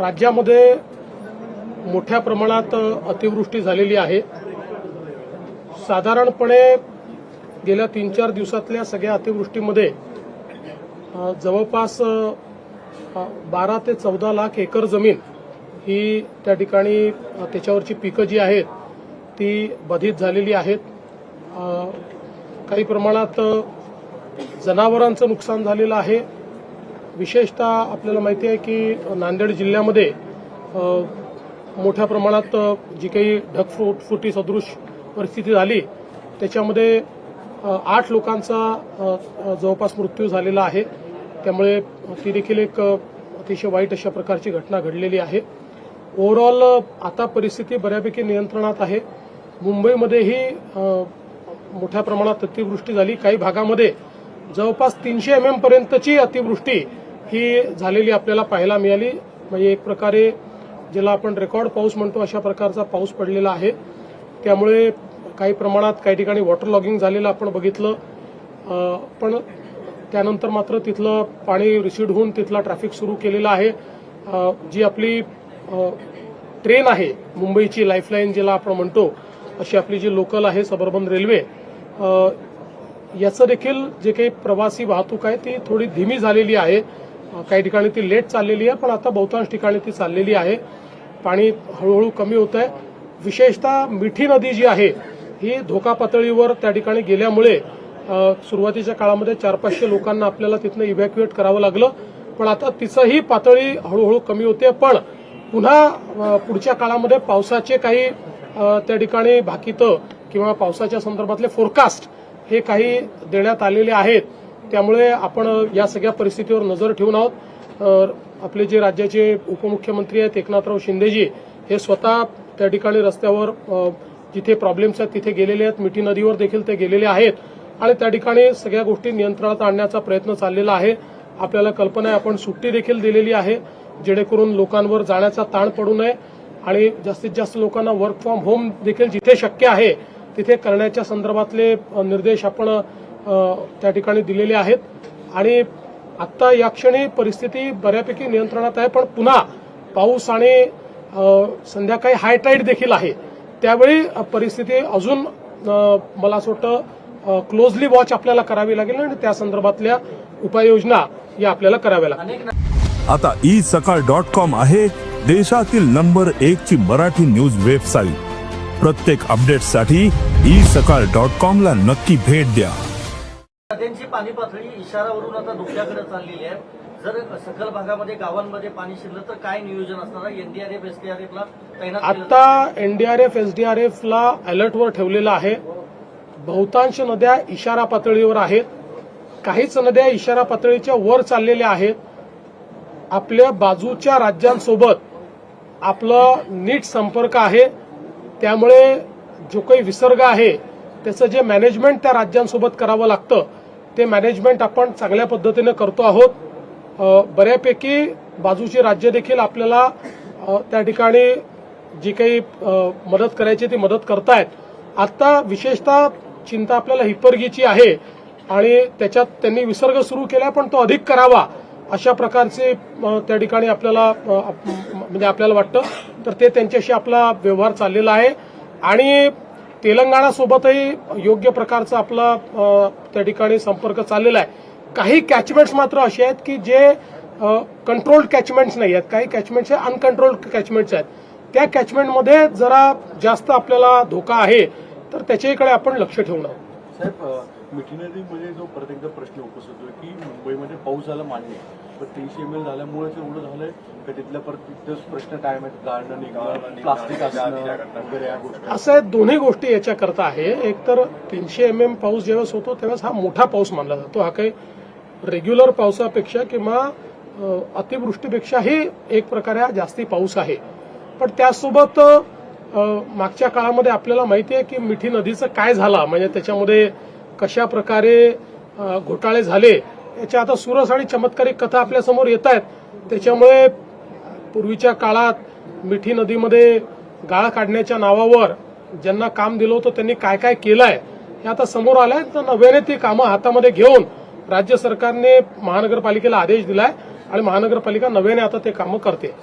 राज्यामध्ये मोठ्या प्रमाणात अतिवृष्टी झालेली आहे. साधारणपणे गेल्या तीन चार दिवसातल्या सगळ्या अतिवृष्टीमध्ये जवळपास बारा ते चौदा लाख एकर जमीन ही त्या ठिकाणी त्याच्यावरची पिकं जी आहेत ती बाधित झालेली आहेत. काही प्रमाणात जनावरांचं नुकसान झालेलं आहे. विशेषतः आपल्याला माहिती आहे की नांदेड जिल्ह्यामध्ये मोठ्या प्रमाणात जी काही ढगफुट फुटी सदृश परिस्थिती झाली त्याच्यामध्ये आठ लोकांचा जवळपास मृत्यू झालेला आहे. त्यामुळे ती देखील एक अतिशय वाईट अशा प्रकारची घटना घडलेली आहे. ओव्हरऑल आता परिस्थिती बऱ्यापैकी नियंत्रणात आहे. मुंबईमध्येही मोठ्या प्रमाणात अतिवृष्टी झाली. काही भागामध्ये जवळपास तीनशे एम एम पर्यंतची अतिवृष्टी ही झालेली आपल्याला पाहायला मिळाली. म्हणजे एक प्रकारे ज्याला आपण रेकॉर्ड पाऊस म्हणतो अशा प्रकारचा पाऊस पडलेला आहे. त्यामुळे काही प्रमाणात काही ठिकाणी वॉटर लॉगिंग झालेलं आपण बघितलं. पण त्यानंतर मात्र तिथलं पाणी रिसीड होऊन तिथला ट्रॅफिक सुरू केलेला आहे. जी आपली ट्रेन आहे मुंबईची लाईफलाईन ज्याला आपण म्हणतो अशी आपली जी लोकल आहे सबर्बन रेल्वे याचं देखील जे काही प्रवासी वाहतूक आहे ती थोडी धीमी झालेली आहे. काही ठिकाणी ती लेट चाललेली आहे पण आता बहुतांश ठिकाणी ती चाललेली आहे. पाणी हळूहळू कमी होत आहे. विशेषतः मिठी नदी जी आहे ही धोका पातळीवर त्या ठिकाणी गेल्यामुळे सुरुवातीच्या काळामध्ये चार पाचशे लोकांना आपल्याला तिथनं इव्हॅक्युएट करावं लागलं. पण आता तिचंही पातळी हळूहळू कमी होते. पण पुन्हा पुढच्या काळामध्ये पावसाचे काही त्या ठिकाणी भाकितं किंवा पावसाच्या संदर्भातले फोरकास्ट हे काही देण्यात आलेले आहेत. त्यामुळे आपण या सगळ्या परिस्थितीवर नजर ठेवून आहोत. आपले जे राज्याचे उपमुख्यमंत्री आहेत एकनाथराव शिंदेजी हे स्वतः त्या ठिकाणी रस्त्यावर जिथे प्रॉब्लेम्स आहेत तिथे गेलेले आहेत. मिठी नदीवर देखील ते गेलेले आहेत. आणि त्या ठिकाणी सगळ्या गोष्टी नियंत्रणात आणण्याचा प्रयत्न चाललेला आहे. आपल्याला कल्पना आहे आपण सुट्टी देखील दिलेली आहे जेणेकरून लोकांवर जाण्याचा ताण पडू नये. आणि जास्तीत जास्त लोकांना वर्क फ्रॉम होम देखील जिथे शक्य आहे तिथे करण्याच्या संदर्भातले निर्देश आपण त्या ठिकाणी दिलेले आहेत. आणि आत्ता या क्षणी परिस्थिती बऱ्यापैकी नियंत्रणात आहे पण पुन्हा पाऊस आणि संध्याकाळी हायटाईट देखील आहे. त्यावेळी परिस्थिती अजून मला असं वाटतं क्लोजली वॉच आपल्याला करावी लागेल आणि त्या संदर्भातल्या उपाययोजना या आपल्याला कराव्या लागतील. आता ई सकाळ डॉट कॉम आहे देशातील नंबर एक ची मराठी न्यूज वेबसाईट प्रत्येक अपडेटसाठी ई सकाळ डॉट कॉम ला नक्की भेट द्या. पाणी पातळी इशारावरून आता धोक्याकडे चाललेली आहे. जर सखल भागामध्ये गावांमध्ये पाणी शिरलं तर काय नियोजन असणार एनडीआरएफ एसडीआरएफला तैनात आता एनडीआरएफ एसडीआरएफला अलर्टवर ठेवलेलं आहे. बहुतांश नद्या इशारा पातळीवर आहेत. काहीच नद्या इशारा पातळीच्या वर चाललेल्या आहेत. आपल्या बाजूच्या राज्यांसोबत आपलं नीट संपर्क आहे. त्यामुळे जो काही विसर्ग आहे त्याचं जे मॅनेजमेंट त्या राज्यांसोबत करावं लागतं ते मॅनेजमेंट आपण चांगल्या पद्धतीनं करतो आहोत. बऱ्यापैकी बाजूची राज्य देखील आपल्याला त्या ठिकाणी जी काही मदत करायची ती मदत करतायत. आता विशेषतः चिंता आपल्याला हिप्परगीची आहे आणि त्याच्यात त्यांनी विसर्ग सुरू केला पण तो अधिक करावा अशा प्रकारचे त्या ठिकाणी आपल्याला म्हणजे आपल्याला वाटतं. तर ते त्यांच्याशी आपला व्यवहार चाललेला आहे. आणि तेलंगणासोबतही योग्य प्रकारचा आपला त्या ठिकाणी संपर्क चाललेला आहे. काही कॅचमेंट्स मात्र असे आहेत की जे कंट्रोल्ड कॅचमेंट्स नाही आहेत. काही कॅचमेंट्स अनकंट्रोल्ड कॅचमेंट्स आहेत. त्या कॅचमेंटमध्ये जरा जास्त आपल्याला धोका आहे तर त्याच्याकडे आपण लक्ष ठेवणं साहेब अ, मिठी नदीमध्ये जो परत एकदा प्रश्न उपस्थित होतो की मुंबईमध्ये पाऊस झाला मान्य आहे. पण तीनशे एम एल झाल्यामुळे एवढं झालंय का तिथल्या परत तिथेच प्रश्न कायम आहेत गाळणं निघणं प्लास्टिक असणं वगैरे या गोष्टी. असं आहे, दोन्ही गोष्टी याच्याकरता आहे. एक तर तीनशे एम एम पाऊस ज्यावेळेस होतो त्यावेळेस हा मोठा पाऊस मानला जातो. हा काही रेग्युलर पावसापेक्षा किंवा अतिवृष्टीपेक्षाही एक प्रकारे हा जास्ती पाऊस आहे. पण त्यासोबत मागच्या काळामध्ये आपल्याला माहिती आहे की मिठी नदीचं काय झालं? म्हणजे त्याच्यामध्ये कशा प्रकारे घोटाळे झाले याच्या आता सुरस आणि चमत्कारिक कथा आपल्यासमोर येत आहेत त्याच्यामुळे पूर्वीच्या काळात मिठी नदीमध्ये गाळ काढण्याच्या नावावर ज्यांना काम दिलं होतं त्यांनी काय काय केलं आहे हे आता समोर आलंय. तर नव्याने ती कामं हातामध्ये घेऊन राज्य सरकारने महानगरपालिकेला आदेश दिलाय आणि महानगरपालिका नव्याने आता ते कामं करते.